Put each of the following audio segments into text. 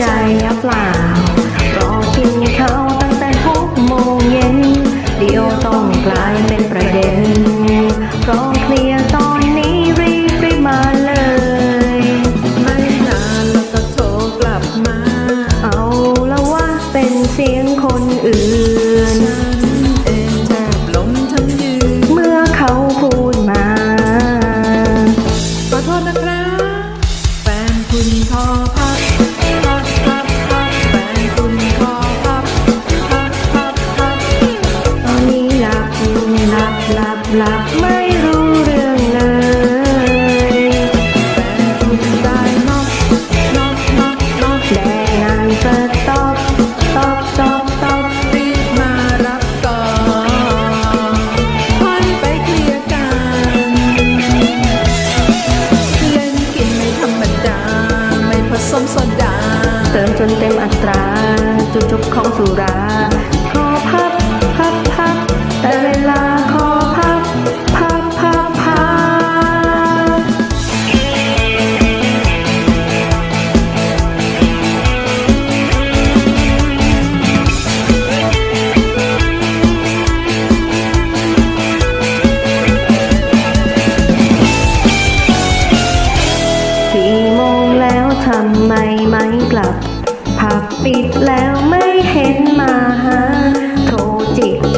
ใจหรือเปล่ารอกินข้าวตั้งแต่หกโมงเย็นเดี๋ยวต้องกลายเป็นประเด็นร้อเคลียร์ตอนนี้รีบรีบมาเลย ไม่นานแล้วก็โทรกลับมา เอาละว่าเป็นเสียงคนอื่นฉันเองแทบล้มทั้งยืนเมื่อเขาพูดมา ขอโทษนะครับ ของสุราขอพับพับพับแต่เวลาขอพับพับพับพับกี่โมงแล้วทำไมไม่กลับ ผับปิดแล้วไม่เห็นมาหาโทรจิก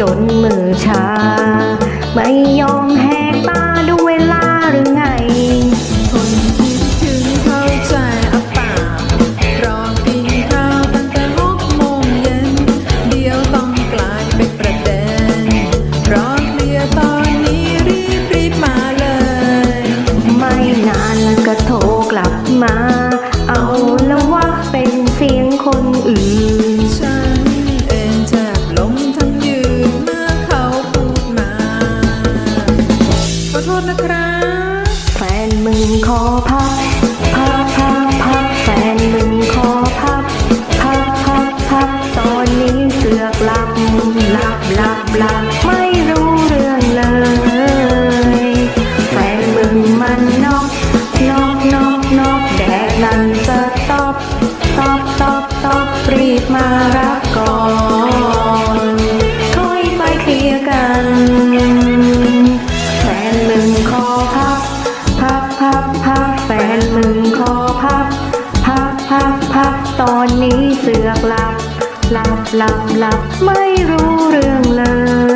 นะครับ แฟนมึงขอพับพับพับพับแฟนมึงขอพับพับพับพับตอนนี้เสือกหลับหลับหลับหลับไม่รู้เรื่องเลย แฟนมึงมันนอกนอกนอกนอกแดดนั่นสต็อปตอบตอบตอบรีบมารับ ตอนนี้เสือกหลับหลับหลับหลับไม่รู้เรื่องเลย